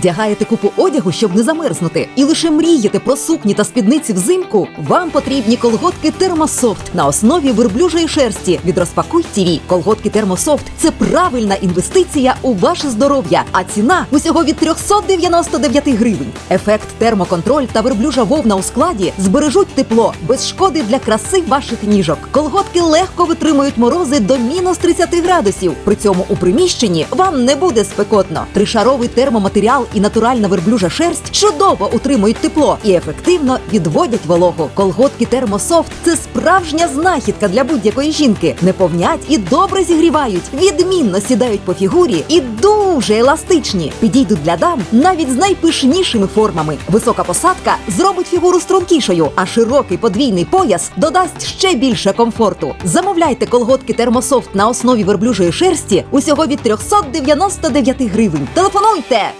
Вдягаєте купу одягу, щоб не замерзнути, і лише мрієте про сукні та спідниці взимку. Вам потрібні колготки Термософт на основі верблюжої шерсті від Розпакуй. Колготки Термософт це правильна інвестиція у ваше здоров'я, а ціна усього від 399 гривень. Ефект термоконтроль та верблюжа вовна у складі збережуть тепло без шкоди для краси ваших ніжок. Колготки легко витримують морози до мінус 30 градусів. При цьому у приміщенні вам не буде спекотно. Тришаровий термоматеріал і натуральна верблюжа шерсть чудово утримують тепло і ефективно відводять вологу. Колготки Термософт це справжня знахідка для будь-якої жінки. Не повнять і добре зігрівають, відмінно сідають по фігурі і дуже еластичні. Підійдуть для дам навіть з найпишнішими формами. Висока посадка зробить фігуру стрункішою, а широкий подвійний пояс додасть ще більше комфорту. Замовляйте колготки Термософт на основі верблюжої шерсті усього від 399 гривень. Телефонуйте